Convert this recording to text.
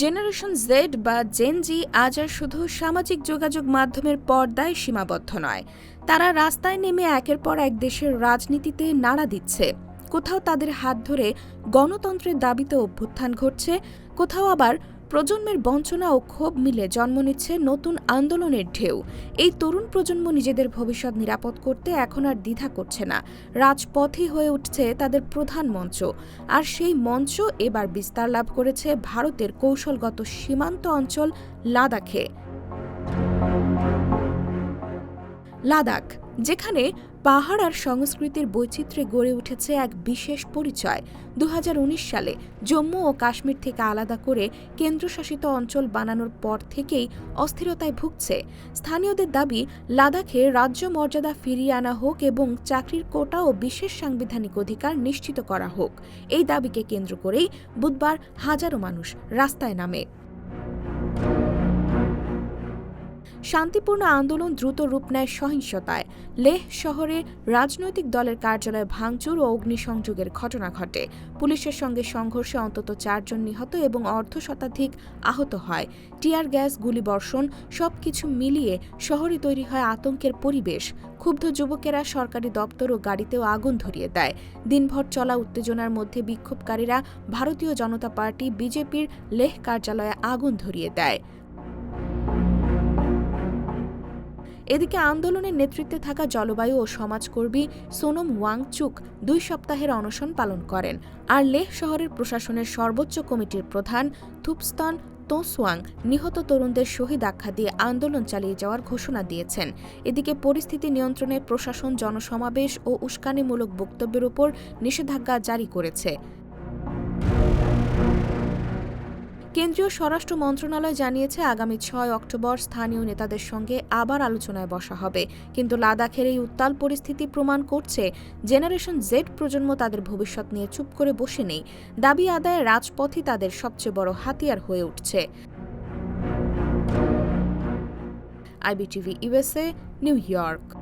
Generation Z বা Gen Z আজ আর শুধু সামাজিক যোগাযোগ মাধ্যমের পর্দায় সীমাবদ্ধ নয়, তারা রাস্তায় নেমে একের পর এক দেশের রাজনীতিতে নাড়া দিচ্ছে। কোথাও তাদের হাত ধরে গণতন্ত্রের দাবিতে অভ্যুত্থান ঘটছে, কোথাও আবার প্রজন্মের বঞ্চনা ও ক্ষোভ মিলে জন্ম নিচ্ছে নতুন আন্দোলনের ঢেউ। এই তরুণ প্রজন্ম নিজেদের ভবিষ্যৎ নিরাপদ করতে এখন আর দ্বিধা করছে না। রাজপথই হয়ে উঠছে তাদের প্রধান মঞ্চ। আর সেই মঞ্চ এবার বিস্তার লাভ করেছে ভারতের কৌশলগত সীমান্ত অঞ্চল লাদাখে। লাদাখ, যেখানে পাহাড় আর সংস্কৃতির বৈচিত্র্যে গড়ে উঠেছে এক বিশেষ পরিচয়। দু হাজার উনিশ সালে জম্মু ও কাশ্মীর থেকে আলাদা করে কেন্দ্রশাসিত অঞ্চল বানানোর পর থেকেই অস্থিরতায় ভুগছে। স্থানীয়দের দাবি, লাদাখে রাজ্য মর্যাদা ফিরিয়ে আনা হোক এবং চাকরির কোটা ও বিশেষ সাংবিধানিক অধিকার নিশ্চিত করা হোক। এই দাবিকে কেন্দ্র করেই বুধবার হাজারো মানুষ রাস্তায় নামে। শান্তিপূর্ণ আন্দোলন দ্রুত রূপ নেয় সহিংসতায়। লেহ শহরে রাজনৈতিক দলের কার্যালয়ে ভাঙচুর ও অগ্নিসংযোগের ঘটনা ঘটে। পুলিশের সঙ্গে সংঘর্ষে অন্তত চারজন নিহত এবং অর্ধ শতাধিক আহত হয়। টিয়ার গ্যাস গুলিবর্ষণ সবকিছু মিলিয়ে শহরে তৈরি হয় আতঙ্কের পরিবেশ। ক্ষুব্ধ যুবকেরা সরকারি দপ্তর ও গাড়িতেও আগুন ধরিয়ে দেয়। দিনভর চলা উত্তেজনার মধ্যে বিক্ষোভকারীরা ভারতীয় জনতা পার্টি, বিজেপির লেহ কার্যালয়ে আগুন ধরিয়ে দেয়। এদিকে আন্দোলনের নেতৃত্বে থাকা জলবায়ু ও সমাজকর্মী সোনম ওয়াংচুক দুই সপ্তাহের অনশন পালন করেন। আর লেহ শহরের প্রশাসনের সর্বোচ্চ কমিটির প্রধান থুপস্তন তোসওয়াং নিহত তরুণদের শহীদ আখ্যা দিয়ে আন্দোলন চালিয়ে যাওয়ার ঘোষণা দিয়েছেন। এদিকে পরিস্থিতি নিয়ন্ত্রণে প্রশাসন জনসমাবেশ ও উস্কানিমূলক বক্তব্যের উপর নিষেধাজ্ঞা জারি করেছে। কেন্দ্রীয় স্বরাষ্ট্র মন্ত্রণালয় জানিয়েছে, আগামী ছয় অক্টোবর স্থানীয় নেতাদের সঙ্গে আবার আলোচনায় বসা হবে। কিন্তু লাদাখের এই উত্তাল পরিস্থিতি প্রমাণ করছে, জেনারেশন জেড প্রজন্ম তাদের ভবিষ্যৎ নিয়ে চুপ করে বসে নেই। দাবি আদায়ে রাজপথই তাদের সবচেয়ে বড় হাতিয়ার হয়ে উঠছে। IBTV USA New York.